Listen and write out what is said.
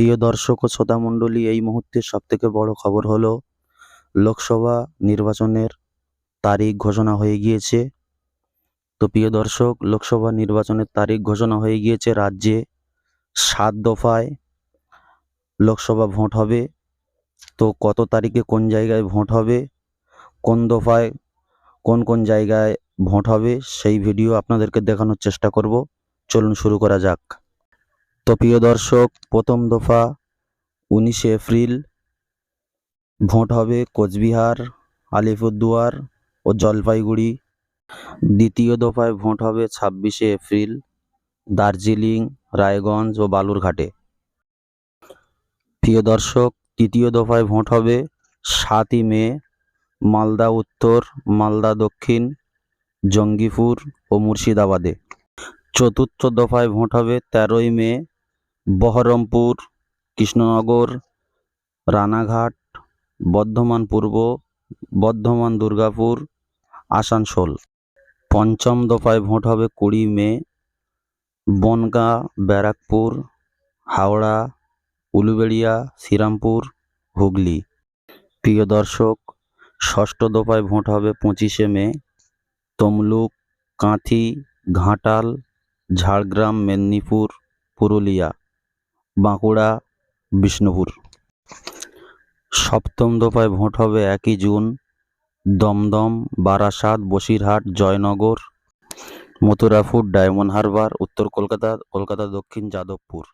প্রিয় দর্শক ও শ্রোতামণ্ডলী এই মুহূর্তে সবথেকে বড় খবর হলো, লোকসভা নির্বাচনের তারিখ ঘোষণা হয়ে গিয়েছে। তো প্রিয় দর্শক, লোকসভা নির্বাচনের তারিখ ঘোষণা হয়ে গিয়েছে, রাজ্যে সাত দফায় লোকসভা ভোট হবে। তো কত তারিখে কোন জায়গায় ভোট হবে, কোন দফায় কোন কোন জায়গায় ভোট হবে, সেই ভিডিও আপনাদেরকে দেখানোর চেষ্টা করব। চলুন শুরু করা যাক। তো প্রিয় দর্শক, প্রথম দফা উনিশে এপ্রিল, ভোট হবে কোচবিহার, আলিপুরদুয়ার ও জলপাইগুড়ি। দ্বিতীয় দফায় ভোট হবে ছাব্বিশে এপ্রিল, দার্জিলিং, রায়গঞ্জ ও বালুরঘাটে। প্রিয় দর্শক, তৃতীয় দফায় ভোট হবে সাতই মে, মালদা উত্তর, মালদা দক্ষিণ, জঙ্গিপুর ও মুর্শিদাবাদে। চতুর্থ দফায় ভোট হবে তেরোই মে বহরমপুর, কৃষ্ণনগর, রানাঘাট, বর্ধমান পূর্ব, বর্ধমান দুর্গাপুর, আসানসোল। পঞ্চম দফায় ভোট হবে কুড়ি মে, বনগাঁ, ব্যারাকপুর, হাওড়া, উলুবেড়িয়া, শ্রীরামপুর, হুগলি। প্রিয় দর্শক, ষষ্ঠ দফায় ভোট হবে পঁচিশে মে, তমলুক, কাঁথি, ঘাটাল, ঝাড়গ্রাম, মেদিনীপুর, পুরুলিয়া। বাঁকুড়া, বিষ্ণুপুর। সপ্তম দফায় ভোট হবে একই June. Dumdum, Barasat, Basirhat, Jaynagar, Mathurapur, Diamond Harbour, উত্তর কলকাতা কলকাতা দক্ষিণ, যাদবপুর।